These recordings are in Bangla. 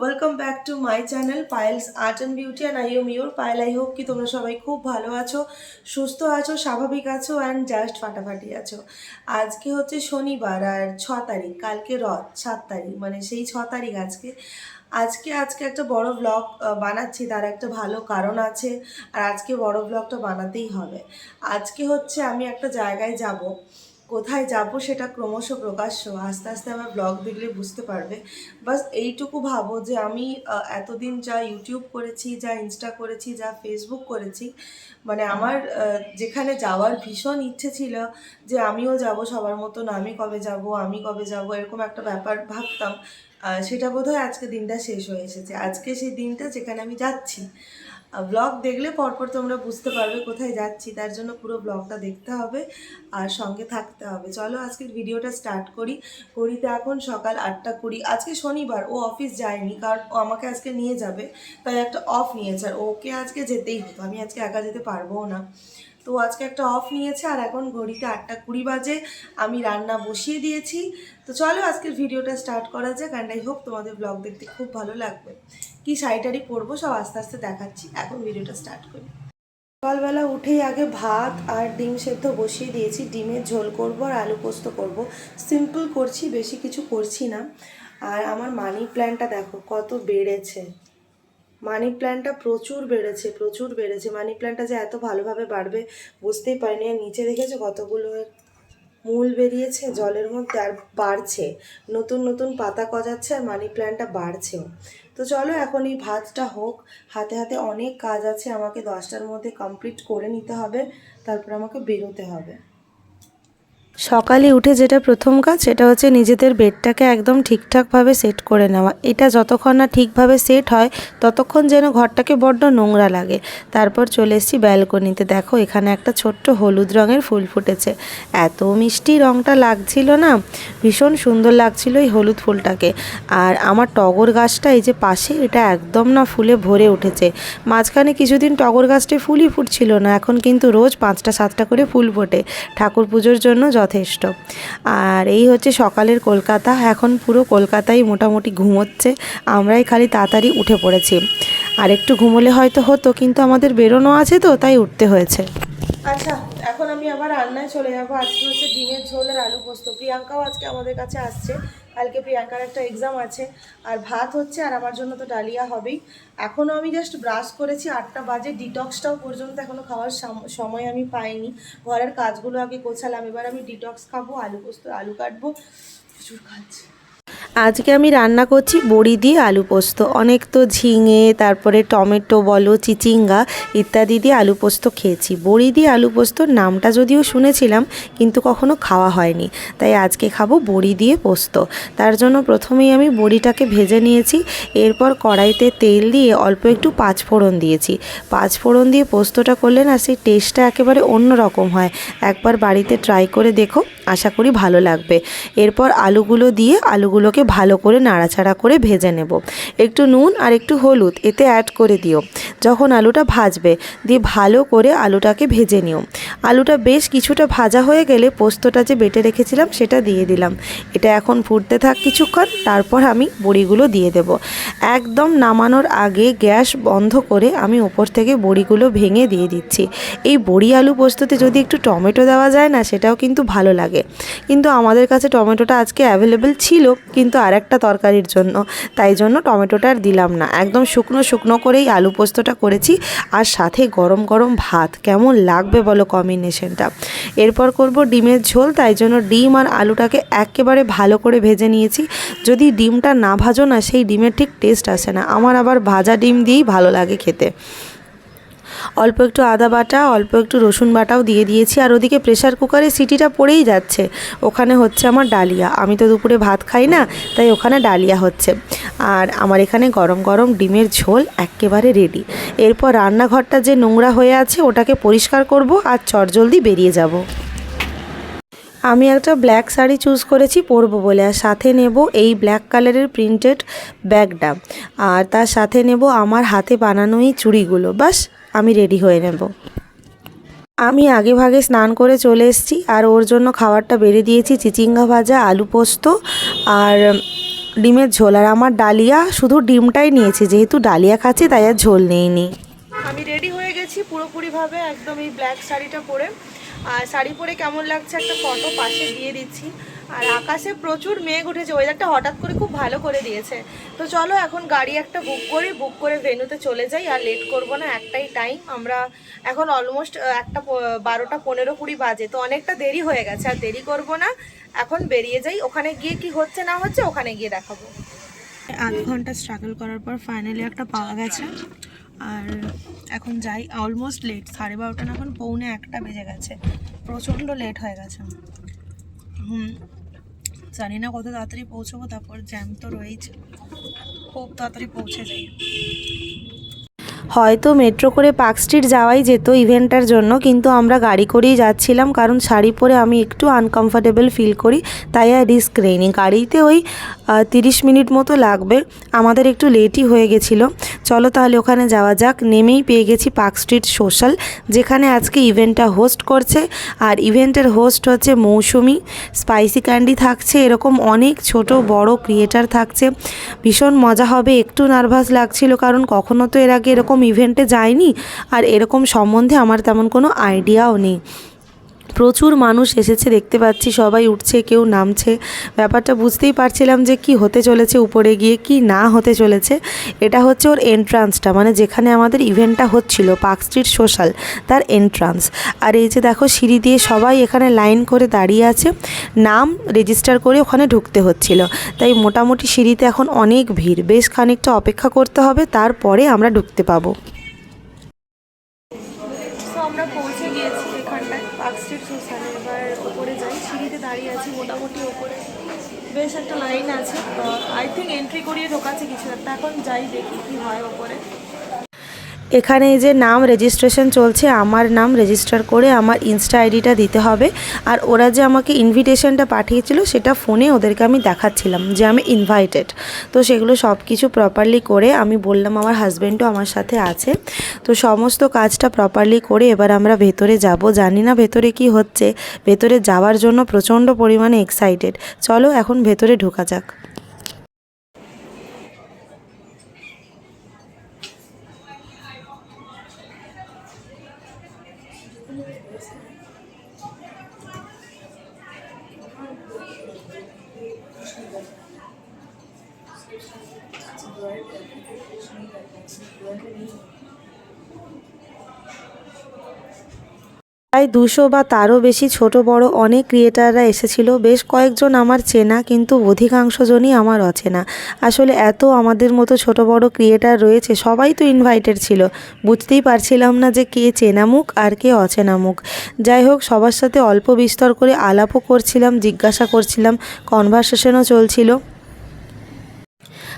Welcome back to my channel Payel's art and beauty and I am your Payel I hope কি তোমরা সবাই খুব ভালো আছো, সুস্থ আছো, স্বাভাবিক আছো অ্যান্ড জাস্ট ফাটাফাটি আছো। আজকে হচ্ছে শনিবার, আর ছ তারিখ, কালকে রথ, সাত তারিখ মানে সেই ছ তারিখ আজকে। আজকে আজকে একটা বড় ব্লগ বানাচ্ছি, তার একটা ভালো কারণ আছে, আর আজকে বড় ব্লগটা বানাতেই হবে। আজকে হচ্ছে আমি একটা জায়গায় যাব কোথায় যাব সেটা ক্রমশ প্রকাশ্য আস্তে আস্তে আমার ব্লগ দেখলে বুঝতে পারবে। বাস এইটুকু ভাবো যে আমি এতদিন যা ইউটিউব করেছি, যা ইনস্টা করেছি, যা ফেসবুক করেছি মানে আমার যেখানে যাওয়ার ভীষণ ইচ্ছে ছিল যে আমিও যাব সবার মতন, আমি কবে যাব, আমি কবে যাব, এরকম একটা ব্যাপার ভাবতাম। সেটা বোধহয় আজকে দিনটা শেষ হয়ে এসেছে। আজকে সেই দিনটা যেখানে আমি যাচ্ছি ব্লগ দেখলে পরপর তোমরা বুঝতে পারবে কোথায় যাচ্ছি, তার জন্য পুরো ব্লগটা দেখতে হবে আর সঙ্গে থাকতে হবে। চলো আজকের ভিডিওটা স্টার্ট করি। করিতে এখন সকাল আটটা কুড়ি। আজকে শনিবার, ও অফিস যায়নি কারণ ও আমাকে আজকে নিয়ে যাবে, তাই একটা অফ নিয়েছে। আর ওকে আজকে যেতেই হতো। আমি আজকে একা যেতে পারব না। তো আজকে একটা অফ নিয়েছে আর এখন ঘড়িতে আটটা কুড়ি বাজে, আমি রান্না বসিয়ে দিয়েছি। তো চলো আজকের ভিডিওটা স্টার্ট করা যাক অ্যান্ড আই হোপ তোমাদের ব্লগ দেখতে খুব ভালো লাগবে। কি শাড়িটারি পরবো সব আস্তে আস্তে দেখাচ্ছি, এখন ভিডিওটা স্টার্ট করি। সকালবেলা উঠেই আগে ভাত আর ডিম সেদ্ধ বসিয়ে দিয়েছি, ডিমের ঝোল করব আর আলু পোস্ত করব। সিম্পল করছি, বেশি কিছু করছি না। আর আমার মানি প্ল্যানটা দেখো, কত বেড়েছে। মানি প্ল্যান্টটা প্রচুর বেড়েছে প্রচুর বেড়েছে। মানি প্ল্যান্টটা যে এত ভালোভাবে বাড়বে বুঝতেই পারিনি। আর নিচে দেখেছ কতগুলো মূল বেরিয়েছে? জলের মধ্যে আর বাড়ছে। নতুন নতুন পাতা গজাচ্ছে আর মানি প্ল্যান্টটা বাড়ছেও। তো চলো এখন এই ভাতটা হোক। হাতে হাতে অনেক কাজ আছে। আমাকে দশটার মধ্যে কমপ্লিট করে নিতে হবে। তারপর আমাকে বেরোতে হবে। সকালে উঠে যেটা প্রথম কাজ, সেটা হচ্ছে নিজেদের বেডটাকে একদম ঠিকঠাকভাবে সেট করে নেওয়া। এটা যতক্ষণ না ঠিকভাবে সেট হয়, ততক্ষণ যেন ঘরটাকে বড্ড নোংরা লাগে। তারপর চলে এসেছি ব্যালকনিতে দেখো, এখানে একটা ছোট্ট হলুদ রঙের ফুল ফুটেছে। এত মিষ্টি রঙটা লাগছিল না। ভীষণ সুন্দর লাগছিল এই হলুদ ফুলটাকে। আর আমার টগর গাছটা এই যে পাশে, এটা একদম না ফুলে ভরে উঠেছে। মাঝখানে কিছুদিন টগর গাছটি ফুলই ফুটছিল না। এখন কিন্তু রোজ পাঁচটা, সাতটা করে ফুল ফোটে। ঠাকুর পুজোর জন্য যথেষ্ট। আর এই হচ্ছে সকালের কলকাতা। এখন পুরো কলকাতাই মোটামুটি ঘুমোচ্ছে। আমরাই খালি তাড়াতাড়ি উঠে পড়েছি। আর একটু ঘুমোলে হয়তো হতো, কিন্তু আমাদের বেরোনো আছে তো, তাই উঠতে হয়েছে। আচ্ছা এখন আমি আবার রান্নায় চলে যাব। আজকে হচ্ছে ডিমের ঝোল আর আলু পোস্ত। প্রিয়াঙ্কাও আজকে আমাদের কাছে আসছে। কালকে প্রিয়াঙ্কার একটা এক্সাম আছে, আর ভাত হচ্ছে আর আমার জন্য তো ডালিয়া হবেই। এখনও আমি জাস্ট ব্রাশ করেছি, আটটা বাজে ডিটক্সটাও পর্যন্ত এখনও খাওয়ার সাম- সময় আমি পাইনি। ঘরের কাজগুলো আগে গোছালাম, এবার আমি ডিটক্স খাব, আলু পোস্ত, আলু কাটবো। প্রচুর খাচ্ছি আজকে আমি রান্না করছি বড়ি দিয়ে আলু পোস্ত। অনেক তো ঝিঙে, তারপরে টমেটো বলো, চিচিঙ্গা ইত্যাদি দিয়ে আলু পোস্ত খেয়েছি। বড়ি দিয়ে আলু পোস্তর নামটা যদিও শুনেছিলাম, কিন্তু কখনো খাওয়া হয়নি। তাই আজকে খাব বড়ি দিয়ে পোস্ত। তার জন্য প্রথমেই আমি বড়িটাকে ভেজে নিয়েছি। এরপর কড়াইতে তেল দিয়ে অল্প একটু পাঁচফোড়ন দিয়েছি। পাঁচফোড়ন দিয়ে পোস্তটা করলে না সেই টেস্টটা একেবারে অন্য রকম হয়। একবার বাড়িতে ট্রাই করে দেখো। আশা করি ভালো লাগবে। এরপর আলুগুলো দিয়ে আলুগুলোকে ভালো করে নাড়াচাড়া করে ভেজে নেব। একটু নুন আর একটু হলুদ এতে অ্যাড করে দিও। যখন আলুটা ভাজবে, দিয়ে ভালো করে আলুটাকে ভেজে নিও। আলুটা বেশ কিছুটা ভাজা হয়ে গেলে পোস্তটা যে বেটে রেখেছিলাম সেটা দিয়ে দিলাম। এটা এখন ফুটতে থাক কিছুক্ষণ, তারপর আমি বড়িগুলো দিয়ে দেব। একদম নামানোর আগে গ্যাস বন্ধ করে আমি ওপর থেকে বড়িগুলো ভেঙে দিয়ে দিচ্ছি। এই বড়ি আলু পোস্ততে যদি একটু টমেটো দেওয়া যায় না, সেটাও কিন্তু ভালো লাগে। কিন্তু আমাদের কাছে টমেটোটা আজকে অ্যাভেলেবেল ছিল কিন্তু আরেকটা তরকারির জন্য। তাই জন্য টমেটোটা আর দিলাম না। একদম শুকনো শুকনো করেই আলু পোস্তটা করেছি আর সাথে গরম গরম ভাত। কেমন লাগবে বলো কম্বিনেশনটা এরপর করব ডিমের ঝোল। তাই জন্য ডিম আর আলুটাকে একেবারে ভালো করে ভেজে নিয়েছি। যদি ডিমটা না ভাজো না, সেই ডিমের ঠিক টেস্ট আসে না। আমার আবার ভাজা ডিম দিয়েই ভালো লাগে খেতে। অল্প একটু আদা বাটা, অল্প একটু রসুন বাটাও দিয়ে দিয়েছি। আর ওদিকে প্রেশার কুকারে সিটিটা পড়েই যাচ্ছে। ওখানে হচ্ছে আমার ডালিয়া। আমি তো দুপুরে ভাত খাই না, তাই ওখানে ডালিয়া হচ্ছে। আর আমার এখানে গরম গরম ডিমের ঝোল একেবারে রেডি এরপর রান্নাঘরটা যে নোংরা হয়ে আছে, ওটাকে পরিষ্কার করব আর চটজলদি বেরিয়ে যাব। আমি একটা ব্ল্যাক শাড়ি চুজ করেছি, পরবো বলে। আর সাথে নেব এই ব্ল্যাক কালারের প্রিন্টেড ব্যাগটা। আর তার সাথে নেব আমার হাতে বানানো এই চুড়িগুলো। বাস, আমি রেডি হয়ে নেব। আমি আগে ভাগে স্নান করে চলে এসেছি। আর ওর জন্য খাবারটা বেড়ে দিয়েছি, চিচিঙ্গা ভাজা, আলু পোস্ত আর ডিমের ঝোল। আর আমার ডালিয়া, শুধু ডিমটাই নিয়েছি, যেহেতু ডালিয়া খাচ্ছি, তাই আর ঝোল নেইনি। আমি রেডি হয়ে গেছি পুরোপুরিভাবে একদম এই ব্ল্যাক শাড়িটা পরে। আর শাড়ি পরে কেমন লাগছে একটা ফটো পাশে দিয়ে দিচ্ছি। আর আকাশে প্রচুর মেঘ উঠেছে ওয়েদারটা হঠাৎ করে খুব ভালো করে দিয়েছে। তো চলো এখন গাড়ি একটা বুক করি বুক করে ভেনুতে চলে যাই আর লেট করব না, একটাই টাইম আমরা এখন অলমোস্ট একটা বারোটা পনেরো কুড়ি বাজে, তো অনেকটা দেরি হয়ে গেছে, আর দেরি করব না। এখন বেরিয়ে যাই, ওখানে গিয়ে কি হচ্ছে না হচ্ছে ওখানে গিয়ে দেখাবো। আধ ঘণ্টা স্ট্রাগল করার পর ফাইনালি একটা পাওয়া গেছে। আর এখন যাই অলমোস্ট লেট সাড়ে বারোটা না এখন পৌনে একটা বেজে গেছে। প্রচণ্ড লেট হয়ে গেছে। হুম, জানি না কত তাড়াতাড়ি পৌঁছবো, তারপর জ্যাম তো রয়েছে খুব তাড়াতাড়ি পৌঁছে যাই। হয়তো মেট্রো করে পার্ক স্ট্রিট যাওয়াই যেত ইভেন্টটার জন্য, কিন্তু আমরা গাড়ি করেই যাচ্ছিলাম, কারণ শাড়ি পরে আমি একটু আনকমফোর্টেবল ফিল করি, তাই আর রিস্ক নেইনি। গাড়িতে ওই তিরিশ মিনিট মতো লাগবে। আমাদের একটু লেটই হয়ে গেছিল। চলো তাহলে ওখানে যাওয়া যাক। নেমেই পেয়ে গেছি পার্ক স্ট্রিট সোশ্যাল, যেখানে আজকে ইভেন্টটা হোস্ট করছে। আর ইভেন্টের হোস্ট হচ্ছে মৌসুমি। স্পাইসি ক্যান্ডি থাকছে, এরকম অনেক ছোট বড় ক্রিয়েটার থাকছে। ভীষণ মজা হবে, একটু নার্ভাস লাগছিল, কারণ কখনো তো এর আগে এরকম ইভেন্টে যায়নি আর এরকম সম্বন্ধে আমার তেমন কোনো আইডিয়াও নেই। প্রচুর মানুষ এসেছে, দেখতে পাচ্ছি সবাই উঠছে, কেউ নামছে। ব্যাপারটা বুঝতেই পারছিলাম যে কি হতে চলেছে উপরে গিয়ে, কি না হতে চলেছে। এটা হচ্ছে ওর এন্ট্রান্সটা মানে যেখানে আমাদের ইভেন্টটা হচ্ছিল পার্ক স্ট্রিট সোশ্যাল তার এন্ট্রান্স আর এই যে দেখো সিঁড়ি দিয়ে সবাই এখানে লাইন করে দাঁড়িয়ে আছে, নাম রেজিস্টার করে ওখানে ঢুকতে হচ্ছিল। তাই মোটামুটি সিঁড়িতে এখন অনেক ভিড়, বেশ খানিকটা অপেক্ষা করতে হবে, তারপরে আমরা ঢুকতে পাবো। দাঁড়িয়ে আছি মোটামুটি ওপরে। বেশ একটা লাইন আছে। আই থিঙ্ক এন্ট্রি করিয়ে ঢোকাচ্ছে কিছু একটা। এখন যাই দেখি কি হয় ওপরে। এখানে যে নাম রেজিস্ট্রেশন চলছে, আমার নাম রেজিস্টার করে আমার ইনস্টা আইডিটা দিতে হবে। আর ওরা যে আমাকে ইনভিটেশনটা পাঠিয়েছিল, সেটা ফোনে ওদেরকে আমি দেখাচ্ছিলাম যে আমি ইনভাইটেড তো সেগুলো সব কিছু প্রপারলি করে আমি বললাম, আমার হাজব্যান্ডও আমার সাথে আছে। তো সমস্ত কাজটা প্রপারলি করে এবার আমরা ভেতরে যাব। জানি না ভেতরে কি হচ্ছে। ভেতরে যাওয়ার জন্য প্রচণ্ড পরিমাণে এক্সাইটেড চলো এখন ভেতরে ঢোকা যাক। প্রায় দুশো বা তারও বেশি ছোট বড় অনেক ক্রিয়েটাররা এসেছিল। বেশ কয়েকজন আমার চেনা, কিন্তু অধিকাংশজনই আমার অচেনা। আসলে এত আমাদের মতো ছোট বড় ক্রিয়েটার রয়েছে, সবাই তো ইনভাইটেড ছিল। বুঝতেই পারছিলাম না যে কে চেনা মুখ আর কে অচেনা মুখ। যাই হোক, সবার সাথে অল্প বিস্তর করে আলাপও করছিলাম, জিজ্ঞাসা করছিলাম কনভারসেশনও চলছিল।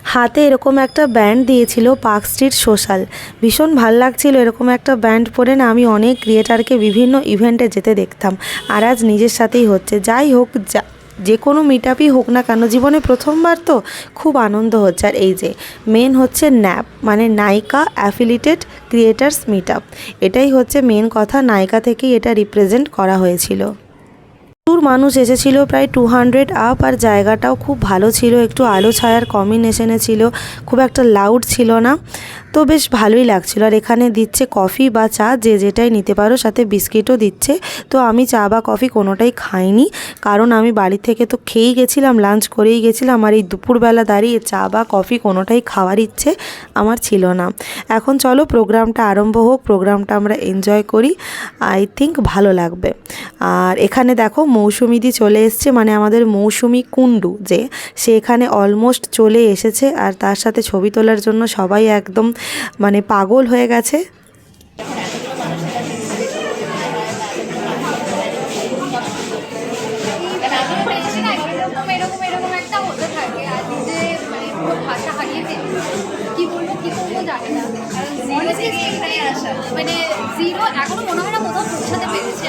হাতে এরকম একটা ব্যান্ড দিয়েছিল পার্ক স্ট্রিট সোশ্যাল ভীষণ ভালো লাগছিল এরকম একটা ব্যান্ড পরে না আমি অনেক ক্রিয়েটারকে বিভিন্ন ইভেন্টে যেতে দেখতাম। আর আজ নিজের সাথেই হচ্ছে। যাই হোক, যা, যে কোনো মিট আপই হোক না কেন, জীবনে প্রথমবার তো খুব আনন্দ হচ্ছে। আর এই যে মেন হচ্ছে ন্যাপ মানে নায়িকা অ্যাফিলিটেড ক্রিয়েটার্স মিট এটাই হচ্ছে মেন কথা, নায়িকা থেকেই এটা রিপ্রেজেন্ট করা হয়েছিল। প্রচুর মানুষ এসেছিল, প্রায় টু হান্ড্রেড আপ আর জায়গাটাও খুব ভালো ছিল, একটু আলো ছায়ার কম্বিনেশনে ছিল, খুব একটা লাউড ছিল না। তো বেশ ভালোই লাগছিল। আর এখানে দিচ্ছে কফি বা চা, যে যেটাই নিতে পারো, সাথে বিস্কিটও দিচ্ছে। তো আমি চা বা কফি কোনোটাই খাইনি। কারণ আমি বাড়ি থেকে তো খেয়েই গেছিলাম লাঞ্চ করেই গেছিলাম। আর এই দুপুরবেলা দাঁড়িয়ে চা বা কফি কোনোটাই খাওয়ার ইচ্ছে আমার ছিল না। এখন চলো, প্রোগ্রামটা আরম্ভ হোক, প্রোগ্রামটা আমরা এনজয় করি। আই থিঙ্ক ভালো লাগবে। আর এখানে দেখো মৌসুমিদি চলে এসছে মানে আমাদের মৌসুমি কুণ্ডু যে, সে এখানে অলমোস্ট চলে এসেছে। আর তার সাথে ছবি তোলার জন্য সবাই একদম মানে পাগল হয়ে গেছে। মানে জিরো এখনও মনে হয় না কোথাও পৌঁছাতে পেরেছি।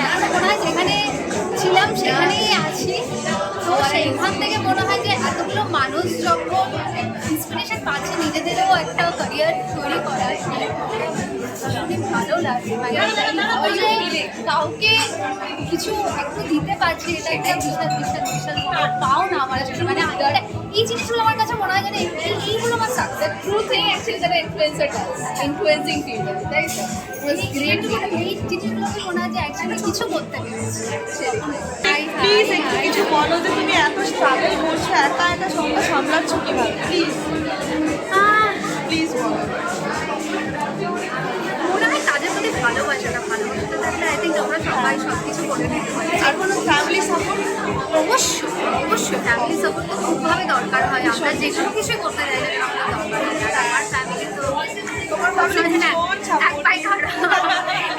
সেইখান থেকে মনে হয় যে এতগুলো মানুষ যখন ইন্সপিরেশন পাচ্ছে, নিজেদেরও একটা ক্যারিয়ার তৈরি করার ভীষণই ভালো লাগে। মানে কাউকে কিছু একটু দিতে পারছি এটা একটা বিশাল বিশাল বিশাল পাও না আমার কাছে। মানে এই জিনিসগুলো আমার কাছে মনে হয় যেন এই- এই- এইগুলো আমার success that an influencer does, influencing people, এই গ্রেট এই জিনিসগুলোকে মনে হয় যে অ্যাকচুয়ালি কিছু করতে প্লিজ একটু কিছু বলো যে তুমি এত স্ট্রাগল করছ একা একা সঙ্গে সামলাচ্ছ কীভাবে? প্লিজ প্লিজ বলো মনে হয় কাজের প্রতি ভালোবাসাটা ভালোবাসাটা থাকলে সবাই সব কিছু করে দিতে পারি। কোনো ফ্যামিলি সাপোর্ট অবশ্যই অবশ্যই ফ্যামিলি সাপোর্ট তো দরকার হয়। আমরা যে কিছুই করতে চাইলে হয়।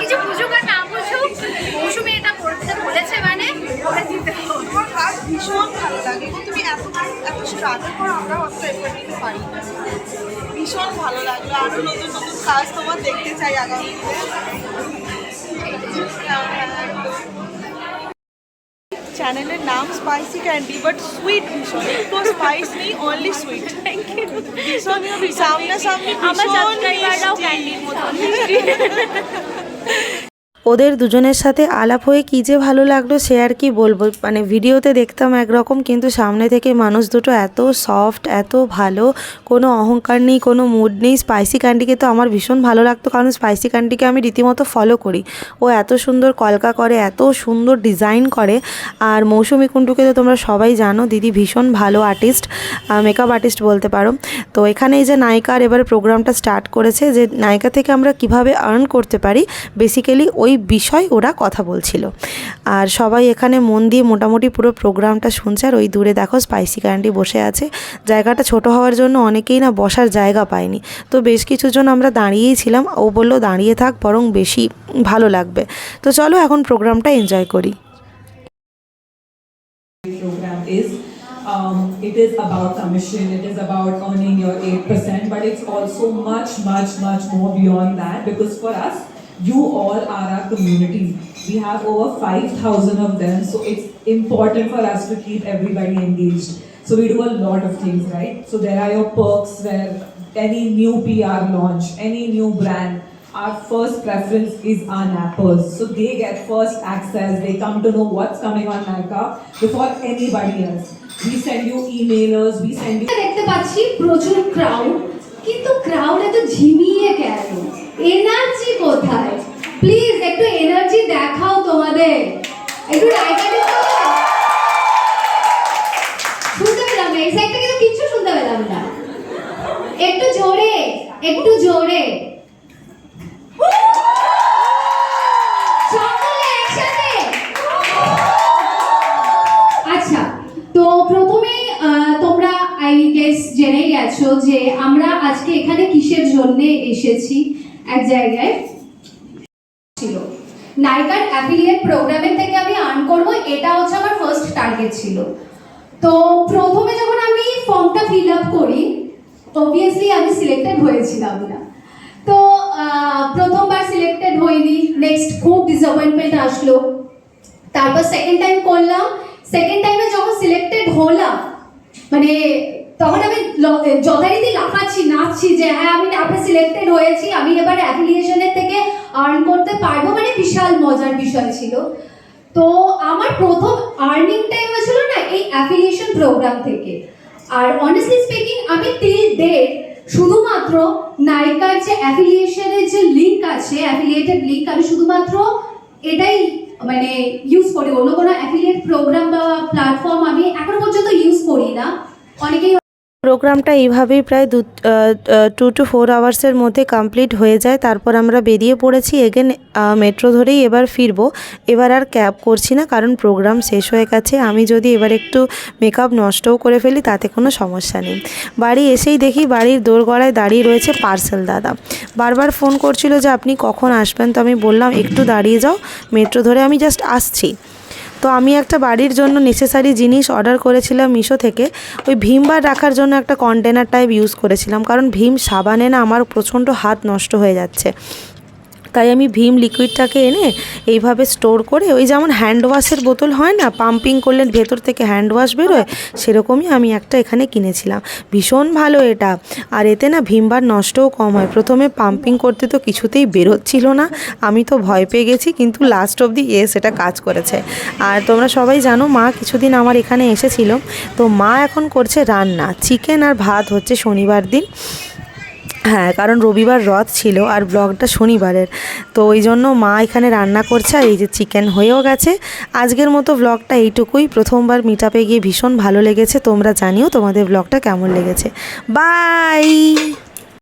কিছু বুঝুক আর না বুঝুক মৌসুমি এটা করতে, বলেছে মানে করে দিতে তোমার কাজ ভীষণ ভালো লাগে। তুমি এত এত স্ট্রাগল করো আমরা অত এফোর্ট দিতে পারি। ভীষণ ভালো লাগল। আরও নতুন নতুন কাজ তোমার দেখতে চাই আগামীতে চ্যানেলের নাম স্পাইসি ক্যান্ডি বাট সুইট ভীষণ। তো স্পাইস নেই অনলি সুইট থ্যাংক ইউ ভীষণ সামনে সামনে আমার সাবস্ক্রাইবাররাও ক্যান্ডির মতন ওদের দুজনের সাথে আলাপ হয়ে কী যে ভালো লাগল সে আর কি বলব। মানে ভিডিওতে দেখতাম একরকম, কিন্তু সামনে থেকে মানুষ দুটো এত সফট এত ভালো, কোনো অহংকার নেই, কোনো মুড নেই। স্পাইসি ক্যান্ডিকে তো আমার ভীষণ ভালো লাগতো, কারণ স্পাইসি ক্যান্ডিকে আমি রীতিমতো ফলো করি। ও এত সুন্দর কলকা করে, এত সুন্দর ডিজাইন করে। আর মৌসুমি কুণ্ডুকে তো তোমরা সবাই জানো, দিদি ভীষণ ভালো আর্টিস্ট মেকআপ আর্টিস্ট বলতে পারো। তো এখানে এই যে নায়িকার এবার প্রোগ্রামটা স্টার্ট করেছে, যে নায়িকা থেকে আমরা কীভাবে আর্ন করতে পারি বেসিক্যালি ওই বিষয় ওরা কথা বলছিল। আর সবাই এখানে মন দিয়ে মোটামুটি পুরো প্রোগ্রামটা শুনছে। আর ওই দূরে দেখো স্পাইসি ক্যান্ডি বসে আছে। জায়গাটা ছোট হওয়ার জন্য অনেকেই না বসার জায়গা পায়নি। তো বেশ কিছুজন আমরা দাঁড়িয়েই ছিলাম। ও বলল দাঁড়িয়ে থাক বরং বেশি ভালো লাগবে। তো চলো এখন প্রোগ্রামটা এনজয় করি. Um, it is about commission, it is about earning your 8%, but it's also much, much, much more beyond that because for us, you all are our community. We have over 5,000 of them, so it's important for us to keep everybody engaged. So we do a lot of things, right? So there are your perks where any new PR launch, any new brand, our first preference is our nappers. So they get first access, they come to know what's coming on Nika before anybody else. We send you emailers, we send you দেখতে পাচ্ছি প্রচুর ক্রাউড কিন্তু ক্রাউড এত ঝিমিয়ে কেন এনার্জি কোথায়? প্লিজ একটু এনার্জি দেখাও তোমাদের। একটু রায়গা শুনতে পেলাম না এই সাইড থেকে তো কিচ্ছু শুনতে পেলাম না। একটু জোরে একটু জোরে। আচ্ছা তো প্রথমে আহ, তোমরা আই গেস জেনে গেছো যে আমরা আজকে এখানে কিসের জন্য এসেছি? এক জায়গায় ছিল। নাইকার অ্যাফিলিয়েট প্রোগ্রামের থেকে আমি আর্ন করব, এটা হচ্ছে আমার ফার্স্ট টার্গেট ছিল। তো প্রথমে যখন আমি ফর্মটা ফিল আপ করি অবভিয়াসলি আমি সিলেক্টেড হয়েছিলাম না। তো প্রথমবার সিলেক্টেড হইনি নেক্সট খুব ডিসঅ্যাপয়েন্টমেন্ট আসলো। তারপর সেকেন্ড টাইম করলাম। সেকেন্ড টাইমে যখন সিলেক্টেড হলাম মানে তখন আমি যথারীতি লাফাচ্ছি, নাচছি যে হ্যাঁ আমি আপনি সিলেক্টেড হয়েছি, আমি এবার অ্যাফিলিয়েশনের থেকে আর্ন করতে পারব মানে বিশাল মজার বিষয় ছিল। তো আমার প্রথম আর্নিংটাই হয়েছিল না, এই অ্যাফিলিয়েশন প্রোগ্রাম থেকে। আর অনেস্টলি স্পিকিং আমি টিল ডেট শুধুমাত্র নাইকার যে অ্যাফিলিয়েশনের যে লিঙ্ক আছে অ্যাফিলিয়েটেড লিঙ্ক আমি শুধুমাত্র এটাই মানে ইউজ করি। অন্য কোনো অ্যাফিলিয়েট প্রোগ্রাম বা প্ল্যাটফর্ম আমি এখনও পর্যন্ত ইউজ করি না। অনেকেই প্রোগ্রামটা এইভাবেই প্রায় দু টু টু ফোর আওয়ার্সের মধ্যে কমপ্লিট হয়ে যায়। তারপর আমরা বেরিয়ে পড়েছি। এগেন মেট্রো ধরেই এবার ফিরবো। এবার আর ক্যাব করছি না, কারণ প্রোগ্রাম শেষ হয়ে গেছে। আমি যদি এবার একটু মেকআপ নষ্টও করে ফেলি, তাতে কোনো সমস্যা নেই। বাড়ি এসেই দেখি বাড়ির দোরগড়ায় দাঁড়িয়ে রয়েছে পার্সেল দাদা। বারবার ফোন করছিল যে, আপনি কখন আসবেন? তো আমি বললাম, একটু দাঁড়িয়ে যাও। মেট্রো ধরে আমি জাস্ট আসছি। তো আমি একটা বাড়ির জন্য নেসেসারি জিনিস অর্ডার করেছিলাম মিশো থেকে। ওই ভীম বার রাখার জন্য একটা কন্টেনার টাইপ ইউজ করেছিলাম, কারণ ভীম সাবানে না আমার প্রচণ্ড হাত নষ্ট হয়ে যাচ্ছে। তাই আমি ভীম লিকুইডটাকে এনে এইভাবে স্টোর করে, ওই যেমন হ্যান্ড ওয়াশের বোতল হয় না পাম্পিং করলে ভেতর থেকে হ্যান্ড ওয়াশ বেরোয়, সেরকমই আমি একটা এখানে কিনেছিলাম। ভীষণ ভালো এটা। আর এতে না ভীমবার নষ্টও কম হয়। প্রথমে পাম্পিং করতে তো কিছুতেই বেরোচ্ছিল না। আমি তো ভয় পেয়ে গেছি, কিন্তু লাস্ট অবধি এ সেটা কাজ করেছে। আর তোমরা সবাই জানো, মা কিছুদিন আমার এখানে এসেছিল। তো মা এখন করছে রান্না। চিকেন আর ভাত হচ্ছে শনিবার দিন। হ্যাঁ কারণ রবিবার রথ ছিল আর ব্লগটা শনিবারের। তো ওই জন্য মা এখানে রান্না করছে আর এই যে চিকেন হয়েও গেছে। আজকের মতো ব্লগটা এইটুকুই। প্রথমবার মিট গিয়ে ভীষণ ভালো লেগেছে। তোমরা জানিও তোমাদের ব্লগটা কেমন লেগেছে। বাই!